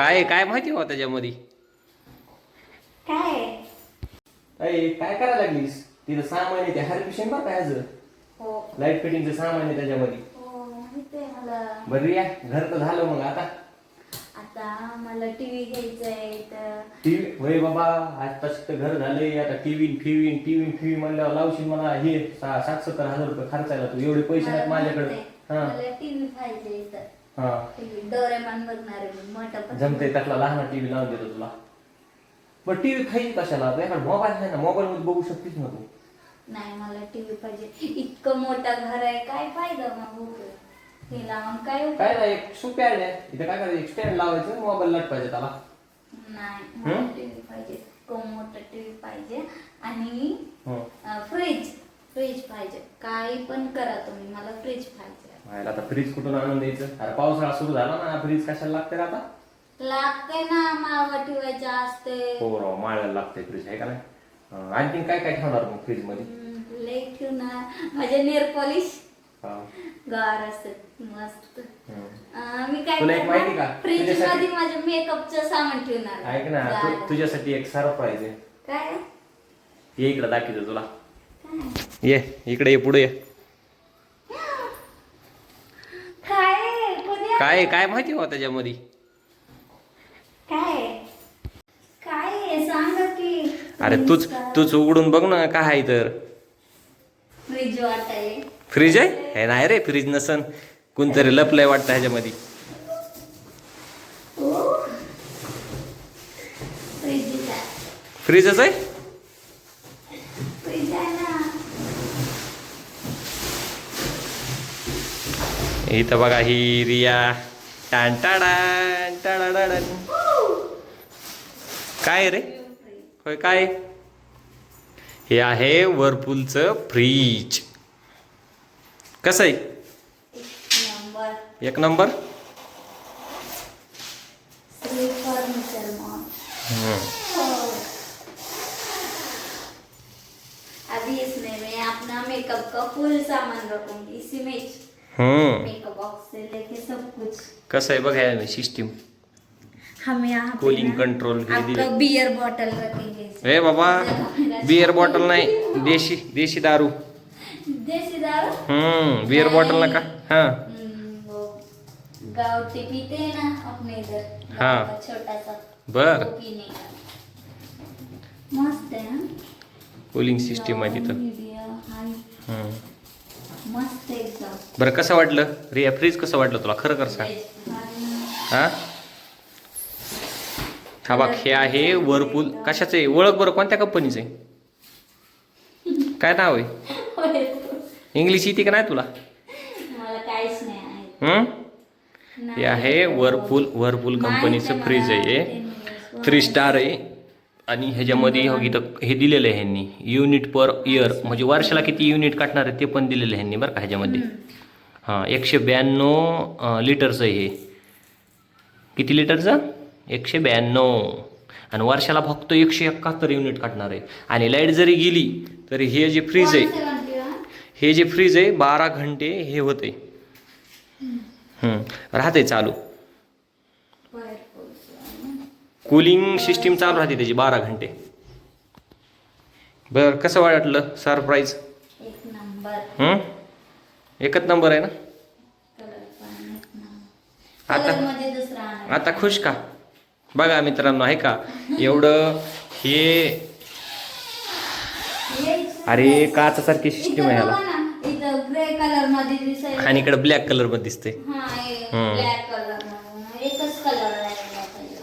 काय काय माहिती हो त्याच्यामध्ये? काय? काय करायला लागलीस? तिथं सामान आहे ते हरपिशन बरं काय हो. लाइट फिटिंगचं सामान आहे त्याच्यामध्ये. हो माहीत आहे मला. बरं या. घर तर झालं मग आता? आता मला टीव्ही घ्यायचा आहे तर टीव्ही होय बाबा आज तसं घर झालंय आता टीव्ही फिवी टीव्ही फिवी म्हणल्यावर लावशील मला हे सा- साठ सत्तर हजार रुपये खर्चायला तू एवढे पैसे नाहीत मला माझ्याकडे. माहीत आहे. हा. मला टीव्ही पाहिजे तर डोरेमॉन बघणार आहे मोठा पण. जमते त्यातला लहान टीव्ही लावून देतो तुला. पण टीव्ही खायची कशाला? तुझ्याकडे मोबाईल आहे ना मोबाईल मध्ये बघू शकतेस ना तू. नाही मला टीव्ही पाहिजे. इतकं मोठं घर आहे काय फायदा मग? हे लावून काय उपयोग? काय ना एक सोपी आयडिया इथं काय करायचं? एक स्टँड लावायचं मोबाईल लाट पाहिजे त्याला. नाही? मला टीव्ही पाहिजे. इतकं मोठं टीव्ही पाहिजे. आणि हं. फ्रीज फ्रीज पाहिजे. काही पण करा तुम्ही मला फ्रीज पाहिजे. व्हायला आता फ्रीज कुठून आणून द्यायचं अरे पावसाळा सुरू झाला ना फ्रीज कशाला लागते रे आता? लागते ना मावा ठेवायचे असते. हो राव माळायला लागते फ्रीज आहे का नाही? आणखीन काय काय ठेवणार मग फ्रीजमध्ये लई ठेवणार. माझे नेर पॉलिश. हा. गार असत मस्त. अं, मी काय तुला एक माहिती का? फ्रीज तुझ्यासाठी- मध्ये माझे मेकअपचं सामान ठेवणार. ऐक ना तु- गार. तुझ्यासाठी एक सरप्राईज आहे. काय? ये इकडे दाखवतो तुला. काय? ये इकडे ये पुढे ये. काय काय माहिती हो त्याच्यामध्ये? काय? काय आहे? सांगा की. अरे तूच तूच उघडून बघ ना काय आहे तर. फ्रीज वाटाय फ्रीज आहे? हे नाही रे फ्रीज नसन. कोणतरी लपलंय वाटतं ह्याच्यामध्ये. फ्रीजच आहे फ्रीज आहे ना इथं बघा ही रिया. टान टाडान टाडाडाडन. काय रे? होय काय? हे आहे वर्लपूलचं फ्रीज. कसं आहे? नंबर एक नंबर. अभी इसमें मैं अपना मेकअप का फुल सामान रखूंगी इसी में हम्म। मेकअप बॉक्स से लेके सब कुछ। कसं आहे बघा सिस्टीम हम यहाँ पे कूलिंग ना कंट्रोल हे आपका दिले बियर बॉटल रखेंगे। ए बाबा बियर बॉटल नाही देशी देशी दारू। देसी दारू? हम्म बियर बॉटल नका हा। हम्म, वो गावठी पीते हैं ना अपने इधर। हाँ। गाँव का छोटा सा बर। वो पीने का। मस्त है ना कूलिंग सिस्टीम आहे तिथं मीडिया हाय हम्म. मस्त एकदम. बरं कसं वाटलं? रिया फ्रीज कसं वाटलं तुला? खरं कर सांग. हा? हा बघ हे आहे वर्लपूल कशाचं आहे? ओळख बरं कोणत्या कंपनीचं आहे? काय नाव आहे? इंग्लिश येते का नाही तुला. हे? आहे वर्लपूल वर्लपूल कंपनीचं फ्रीज आहे. थ्री स्टार आहे. आणि ह्याच्यामध्ये हो इथं हे दिलेलं आहे ह्यांनी. युनिट पर इयर म्हणजे वर्षाला किती युनिट काढणार आहे ते पण दिलेलं आहे ह्यांनी बरं का ह्याच्यामध्ये. हां एकशे ब्याण्णव लिटरचं आहे हे. किती लिटरचं एकशे ब्याण्णव आणि वर्षाला फक्त एकशे एकाहत्तर युनिट काढणार आहे. आणि लाइट जरी गेली तरी हे जे फ्रीज आहे है? हे जे फ्रीज आहे बारा घंटे हे होते राहते चालू Whirlpool से है ना? कूलिंग सिस्टीम चालू राहते त्याची बारा घंटे. बरं कसं वाटलं सरप्राईज? एकच नंबर आहे ना? आता-. आता खुश का? बघा मित्रांनो आहे का? एवढं हे अरे काचासारखी सिस्टीम आहे दिसायला आणि इकडे ब्लॅक कलरमध्ये दिसते हा हम्म. ब्लॅक कलरमध्ये एकच कलर लागला पाहिजे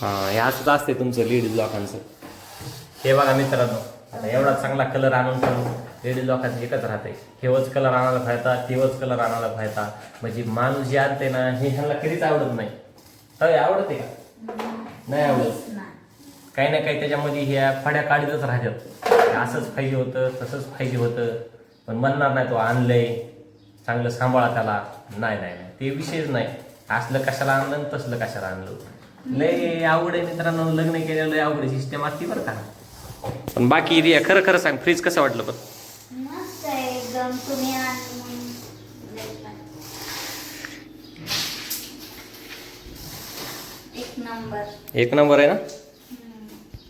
हां हे असंच असते तुमचं लेडीज लोकांचं. हे बघा मित्रांनो आता एवढा चांगला कलर आणून पण लेडीज लोकांचं एकच राहते हेवच कलर आणायला पाहिजे तेवच कलर आणायला पाहिजे म्हणजे माणूस जे आणते ना हे ह्यांना कधीच आवडत नाही. होय आवडते का? नाही आवडत. काही ना काही त्याच्यामध्ये ह्या फड्या काढतच राहतात. हे असंच पाहिजे होतं तसंच पाहिजे होतं. पण म्हणणार नाही तो आणलंय चांगलं सांभाळा त्याला. नाही नाही नाही. ते विषयच नाही. असलं कशाला आणलं आणि तसलं कशाला आणलं? लय आवड आहे मित्रांनो लग्न केलेलं लय आवड सिस्टम असते बरं का. पण बाकी रिया खरं खरं सांग फ्रीज कसं वाटलं पण? मस्त आहे एकदम तुम्ही आणि मग लय छान. एक एक नंबर. एक नंबर आहे ना?